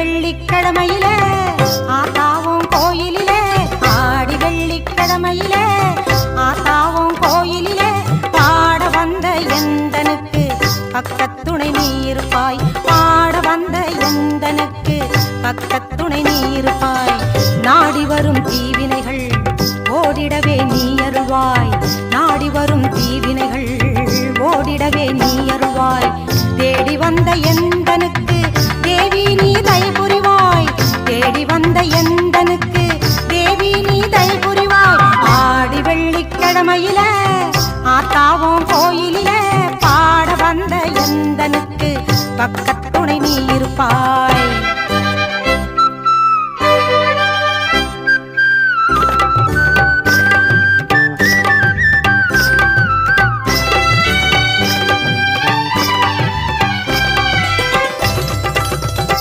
வெள்ளிக்கிழமையிலே ஆத்தாவும் கோயிலிலே ஆடி வெள்ளிக்கிழமையிலே ஆத்தாவும் கோயிலிலே பாட வந்த எந்தனுக்கு பக்கத்துணை நீ இருப்பாய் பாட வந்த எந்தனுக்கு பக்கத்துணை நீ இருப்பாய் நாடி வரும் தீவினைகள் ஓடிடவே நீ அருள்வாய். நாடி வரும் தீவினைகள் ஓடிடவே நீ அருள்வாய். தேடி வந்த என் கோயில ஆத்தாவும் கோயிலில பாட வந்த எந்தனுக்கு பக்கத்துணை நீ இருப்பாய்?